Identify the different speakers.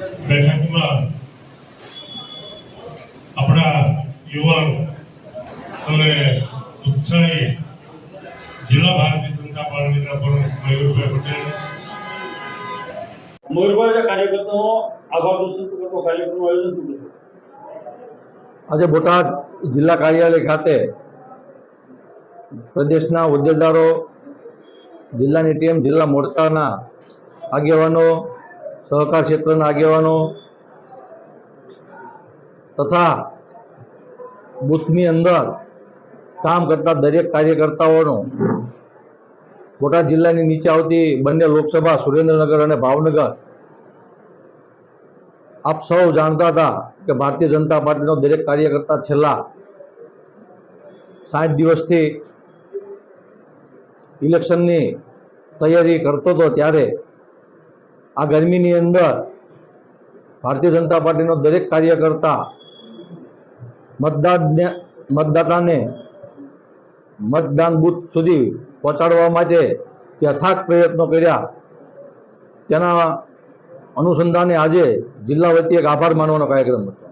Speaker 1: બેઠકમાં આપણા યુવાન અને ઉત્સાહી જિલ્લા ભારતીય જનતા પાર્ટીના પ્રમુખ મયુરભાઈ પટેલ.
Speaker 2: મયુરભાઈ કાર્યકર્તાઓ આભાર દર્શન કરતો કાર્યક્રમનું આયોજન શું કરશે
Speaker 3: આજે બોટાદ જિલ્લા કાર્યાલય ખાતે પ્રદેશના હોદ્દેદારો જિલ્લાની ટીમ જિલ્લા મોરચાના આગેવાનો સહકાર ક્ષેત્રના આગેવાનો તથા બૂથની અંદર કામ કરતા દરેક કાર્યકર્તાઓનો બોટાદ જિલ્લાની નીચે આવતી બંને લોકસભા, સુરેન્દ્રનગર અને ભાવનગર આપ સૌ જાણતા હતા કે ભારતીય જનતા પાર્ટીનો દરેક કાર્યકર્તા છેલ્લા સાઠ દિવસથી ઇલેક્શનની તૈયારી કરતો હતો ત્યારે આ ગરમીની અંદર ભારતીય જનતા પાર્ટીનો દરેક કાર્યકર્તા મતદારને મતદાતાને મતદાન બૂથ સુધી પહોંચાડવા માટે યથાર્થ પ્રયત્નો કર્યા, તેના અનુસંધાને આજે જિલ્લા વતી એક આભાર માનવાનો કાર્યક્રમ હતો.